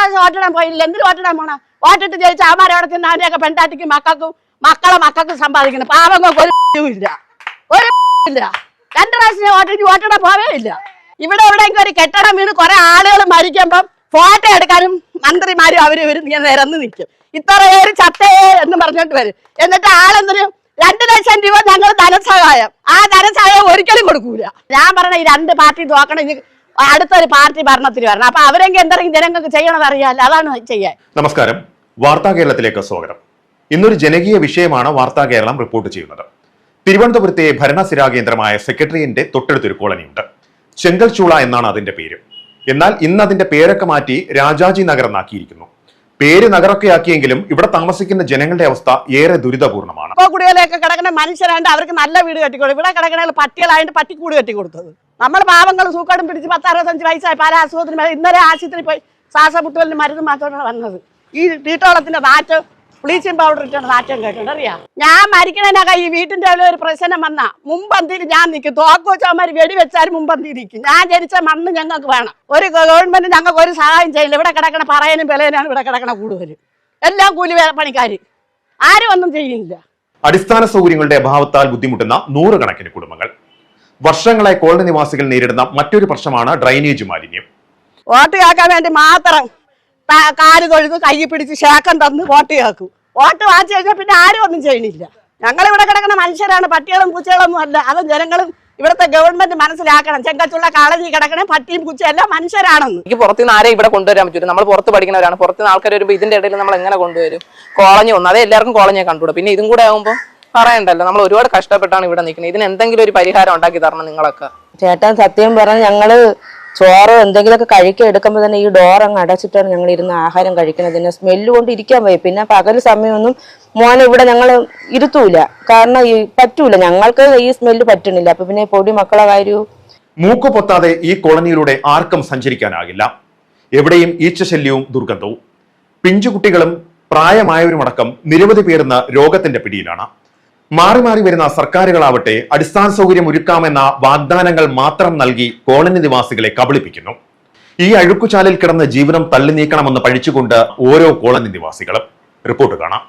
പ്രാവശ്യം വോട്ടിടാൻ പോയില്ല. എന്തിന് വോട്ടിടാൻ പോണ? വോട്ടിട്ട് ജയിച്ച അമാരവിടെ ചെന്ന് അവരെയൊക്കെ പെണ്ടാട്ടിക്കും മക്കൾക്കും മക്കളെ മക്കൾക്കും സമ്പാദിക്കണം പാവങ്ങൾക്ക് ഒരു ഇല്ല. ഒരു ഇല്ല. രണ്ടു പ്രാവശ്യം വോട്ടിട്ട് വോട്ടിടാൻ പോവേ ഇല്ല. ഇവിടെ എവിടെയെങ്കിലും ഒരു കെട്ടിടം വീണ് കുറെ ആളുകൾ മരിക്കുമ്പം ഫോട്ടോ എടുക്കാനും മന്ത്രിമാരും അവർ ഇവരും ഇങ്ങനെ നിരന്ന് നിൽക്കും. ഇത്ര പേര് ചത്തേ എന്ന് പറഞ്ഞിട്ട് വരും. എന്നിട്ട് ആളെന്തിനും? രണ്ട് ലക്ഷം രൂപ ഞങ്ങൾ ധനസഹായം. ആ ധനസഹായം ഒരിക്കലും കൊടുക്കൂല. ഞാൻ പറഞ്ഞ ഈ രണ്ട് പാർട്ടി നോക്കണം. ഇനി അടുത്തൊരു പാർട്ടി ഭരണത്തിന് വരണം. അപ്പൊ അവരെങ്കിൽ എന്തെങ്കിലും ജനങ്ങൾക്ക് ചെയ്യണത് അറിയാമല്ലോ അതാണ് ചെയ്യാൻ. നമസ്കാരം. വാർത്താ കേരളത്തിലേക്ക് സ്വാഗതം. ഇന്നൊരു ജനകീയ വിഷയമാണ് വാർത്താ കേരളം റിപ്പോർട്ട് ചെയ്യുന്നത്. തിരുവനന്തപുരത്തെ ഭരണസിരാ കേന്ദ്രമായ സെക്രട്ടറിയന്റെ തൊട്ടടുത്തൊരു കോളനിയുണ്ട്. ചെങ്കൽച്ചൂള എന്നാണ് അതിന്റെ പേര്. എന്നാൽ ഇന്ന് അതിന്റെ പേരൊക്കെ മാറ്റി രാജാജി നഗർ എന്നാക്കിയിരിക്കുന്നു പേര് നഗരൊക്കെ ആക്കിയെങ്കിലും ഇവിടെ താമസിക്കുന്ന ജനങ്ങളുടെ അവസ്ഥ ഏറെ ദുരിതപൂർണമാണ് കുടികളെയൊക്കെ കുടികളിലൊക്കെ കിടക്കുന്ന മനുഷ്യരായിട്ട് അവർക്ക് നല്ല വീട് കെട്ടിക്കൊടുക്കും ഇവിടെ കിടക്കണ പട്ടികളായിട്ട് പട്ടിക്കൂട് കെട്ടി കൊടുത്തത് നമ്മൾ പാവങ്ങൾ സൂക്കാടും പിടിച്ച് പത്ത് അറുപത്തഞ്ച് വയസ്സായി പല അസുഖത്തിന് ഇന്നലെ ആശുപത്രി പോയി ശ്വാസമുട്ടലിന് മരുന്ന് മാത്രമാണ് വന്നത്. ഈ തീട്ടോളത്തിന്റെ നാറ്റം ബ്ലീച്ചിങ് പൗഡർ ഇട്ടാണ് നാറ്റം കേട്ടിട്ടുണ്ട് അറിയാ? ഞാൻ മരിക്കണേനൊക്കെ ഈ വീട്ടിന്റെ അവിടെ ഒരു പ്രശ്നം വന്നാ. മുമ്പന്തിരി ഞാൻ നിൽക്കും. തോക്ക് വെച്ചവന്മാർ വെടി മുമ്പന്തിരിക്കും ഞാൻ ജനിച്ച മണ്ണ് ഞങ്ങൾക്ക് വേണം. ഒരു ഗവൺമെന്റ് ഞങ്ങൾക്ക് ഒരു സഹായം ചെയ്യില്ല. ഇവിടെ കിടക്കണ പറയാനും വിളയനാണ് ഇവിടെ കിടക്കണ കൂടുതൽ എല്ലാം കൂലി പണിക്കാർ ആരും ഒന്നും ചെയ്യുന്നില്ല അടിസ്ഥാന സൗകര്യങ്ങളുടെ അഭാവത്താൽ ബുദ്ധിമുട്ടുന്ന നൂറുകണക്കിന് കുടുംബങ്ങൾ. വർഷങ്ങളായി കോളനി നിവാസികൾ നേരിടുന്ന മറ്റൊരു പ്രശ്നമാണ് ഡ്രൈനേജ് മാലിന്യം. വോട്ട് കേൾക്കാൻ വേണ്ടി മാത്രം കാൽ തൊഴുത് കൈ പിടിച്ച് ശേഖം തന്ന് വോട്ട് കേൾക്കും. വോട്ട് വാങ്ങിച്ചു കഴിഞ്ഞാൽ പിന്നെ ആരും ഒന്നും ചെയ്യണില്ല. ഞങ്ങൾ ഇവിടെ കിടക്കുന്ന മനുഷ്യരാണ് പട്ടികളും പൂച്ചകളൊന്നും അല്ല. അത് ജനങ്ങളും ഇവിടുത്തെ ഗവൺമെന്റ് മനസ്സിലാക്കണം. ചെങ്കച്ചുള്ള കാളഞ്ഞി കിടക്കണേ പട്ടിയും കുച്ചും എല്ലാം മനുഷ്യരാണെന്ന്. എനിക്ക് പുറത്തുനിന്ന് ആരെയും ഇവിടെ കൊണ്ടുവരാൻ പറ്റൂല. നമ്മൾ പുറത്ത് പഠിക്കുന്നവരാണ്. പുറത്തുനിന്ന് ആൾക്കാർ വരുമ്പോൾ ഇതിന്റെ ഇടയിൽ നമ്മൾ എങ്ങനെ കൊണ്ടുവരും? കോളനി ഒന്ന് അതേ എല്ലാവർക്കും കോളനിയെ കണ്ടുകൂടാ. പിന്നെ ഇതും കൂടെ ആകുമ്പോൾ പറയണ്ടല്ലോ. നമ്മൾ ഒരുപാട് കഷ്ടപ്പെട്ടാണ് ഇവിടെ നിൽക്കുന്നത്. ഇതിന് എന്തെങ്കിലും ഒരു പരിഹാരം ഉണ്ടാക്കി തരണം നിങ്ങളൊക്കെ. ചേട്ടൻ സത്യം പറഞ്ഞ ഞങ്ങൾ ചോറ് എന്തെങ്കിലുമൊക്കെ കഴിക്കാൻ എടുക്കുമ്പോൾ തന്നെ ഈ ഡോർ അങ്ങ് അടച്ചിട്ടാണ് ഞങ്ങൾ ഇരുന്ന് ആഹാരം കഴിക്കുന്നത്. പിന്നെ സ്മെല്ല് കൊണ്ട് ഇരിക്കാൻ പോയി. പിന്നെ പകൽ സമയമൊന്നും മോനെ ഇവിടെ ഞങ്ങൾ ഇരുത്തൂല. കാരണം ഈ പറ്റൂല. ഞങ്ങൾക്ക് ഈ സ്മെല്ല് പറ്റണില്ല. അപ്പൊ പിന്നെ പൊടി മക്കളെ കാര്യവും മൂക്ക് പൊത്താതെ ഈ കോളനിയിലൂടെ ആർക്കും സഞ്ചരിക്കാനാകില്ല. എവിടെയും ഈച്ചശല്യവും ദുർഗന്ധവും. പിഞ്ചുകുട്ടികളും പ്രായമായവരുമടക്കം നിരവധി പേരുന്ന രോഗത്തിന്റെ പിടിയിലാണ്. മാറി മാറി വരുന്ന സർക്കാരുകളാവട്ടെ അടിസ്ഥാന സൗകര്യം ഒരുക്കാമെന്ന വാഗ്ദാനങ്ങൾ മാത്രം നൽകി കോളനി നിവാസികളെ കബളിപ്പിക്കുന്നു. ഈ അഴുക്കുചാലിൽ കിടന്ന് ജീവനം തള്ളി നീക്കണമെന്ന് പഴിച്ചുകൊണ്ട് ഓരോ കോളനി നിവാസികളും. റിപ്പോർട്ട് കാണാം.